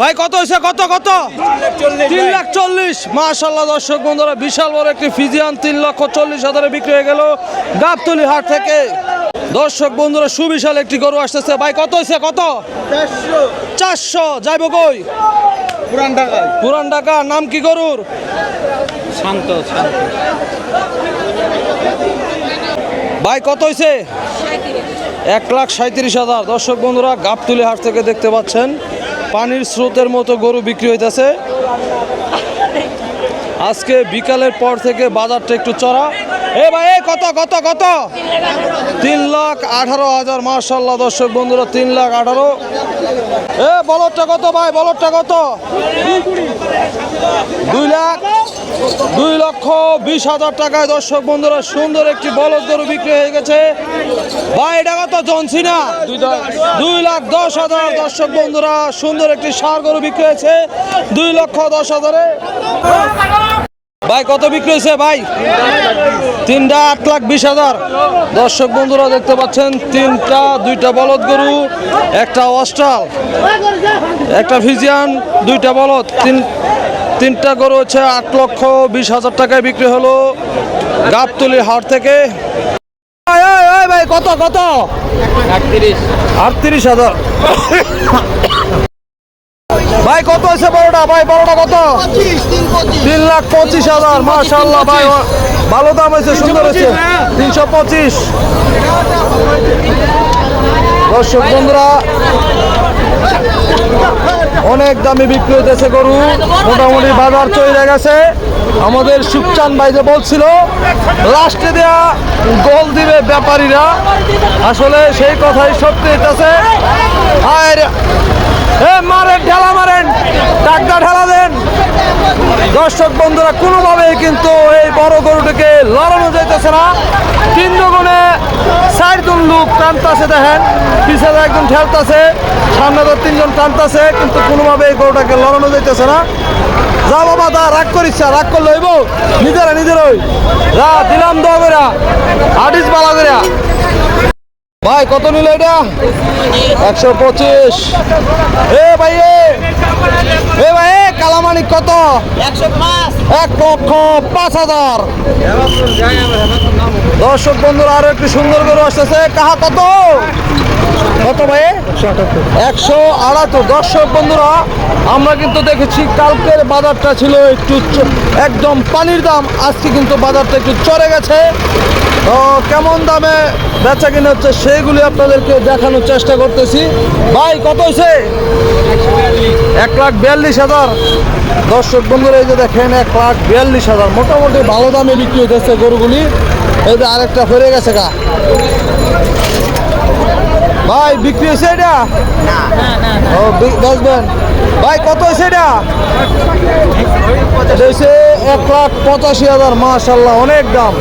ভাই কত হয়েছে? কত কত? তিন লাখ চল্লিশ। মাশাল্লাহ দর্শক বন্ধুরা বিশাল বড় একটি ফিজিয়ান তিন লক্ষ চল্লিশ হাজারে বিক্রি হয়ে গেল গাবতলি হাট থেকে। দর্শক বন্ধুরা সুবিশাল একটি গরু আসতেছে। ভাই কত হয়েছে? কত? চারশো। যাইব কই? পুরান ঢাকায় পুরান ঢাকা। নাম কি গরুর? শান্ত শান্ত। ভাই কত হয়েছে? এক লাখ সাঁত্রিশ হাজার। দর্শক বন্ধুরা গাবতুলি হাট থেকে দেখতে পাচ্ছেন। পানির স্রোতের মতো গরু বিক্রি হইতেছে। আজকে বিকালের পর থেকে বাজারটা একটু চড়া। এ ভাই, এ কত কত কত? তিন লাখ আঠারো হাজার মার্শাল্লাহ দর্শক বন্ধুরা, তিন লাখ আঠারো। এ বলরটা কত ভাই বলরটা কত? দুই লাখ দুই লক্ষ বিশ হাজার টাকায় দর্শক বন্ধুরা সুন্দর একটি বলদ গরু বিক্রি হয়ে গেছে। ভাই এটা কত? জনসিনা দুই লাখ দশ হাজার দর্শক বন্ধুরা সুন্দর একটি সার গরু বিক্রি হয়েছে। দুই লক্ষ দশ হাজারে। ভাই কত বিক্রি হয়েছে ভাই? তিনটা আট লাখ বিশ হাজার। দর্শক বন্ধুরা দেখতে পাচ্ছেন তিনটা দুইটা বলদ গরু একটা অস্ট্রাল একটা ফিজিয়ান দুইটা বলদ তিন তিনটা গরু হচ্ছে আট লক্ষ বিশ হাজার টাকায় বিক্রি হলো গাবতলি হাট থেকে। ভাই কত কত? আটত্রিশ। হাজার। ভাই কত আছে বড়টা? ভাই বড়টা কত? তিন লাখ পঁচিশ হাজার। মাশাল্লাহ ভাই ভালো দাম হয়েছে সুন্দর হয়েছে। তিনশো পঁচিশ। দর্শক বন্ধুরা অনেক দামে বিক্রি হইতেছে গরু। মোটামুটি বাজার চলে গেছে। আমাদের সুকচান ভাই যে বলছিল লাস্টে দেয়া গোল দিবে ব্যাপারীরা। আসলে সেই কথাই সত্যি হইতেছে। আর মারেন, ঢেলা মারেন ডাক্তার ঢেলা দেন। দর্শক বন্ধুরা, কোনোভাবেই কিন্তু এই বড় গরুটিকে লড়ানো যাইতেছে না। তিন গুণে চারজন লোক টানতাছে দেখেন। পিছনে একজন ঠেলতাছে, সামনে তো তিনজন টানতাছে, কিন্তু কোনোভাবে এই গরুটাকে লড়ানো যাইতেছে না। যা বাবা দা রাগ করিস রাগ করলে হইব। নিজেরা নিজেরই যা, দিলাম দোয়া করে আটিস বালা করে ভাই, কত নিল এটা? একশো পঁচিশ। এ ভাই এ ভাই, এ, কালামানিক কত? এক লক্ষ পাঁচ হাজার। দর্শক বন্ধুরা, আরও একটি সুন্দর করে আসতেছে। কাহা কত? কত ভাই? একশো আড়াত্তর দর্শক বন্ধুরা, আমরা কিন্তু দেখেছি কালকের বাজারটা ছিল একটু একদম পানির দাম। আজকে কিন্তু বাজারটা একটু চড়ে গেছে। তো কেমন দামে বেচা কিনে হচ্ছে সেইগুলি আপনাদেরকে দেখানোর চেষ্টা করতেছি। ভাই, কত হয়েছে এক লাখ বিয়াল্লিশ হাজার। দর্শক বন্ধুরা এই যে দেখেন এক লাখ বিয়াল্লিশ হাজার মোটামুটি ভালো দামে বিক্রি হতেছে গরুগুলি। এই যে আরেকটা ফেরে গেছে গা। ভাই বিক্রি হয়েছে এটা? ও বেচবেন? ভাই কত হয়েছে এটা? হয়েছে এক লাখ পঁচাশি হাজার মাশাল্লাহ অনেক দাম।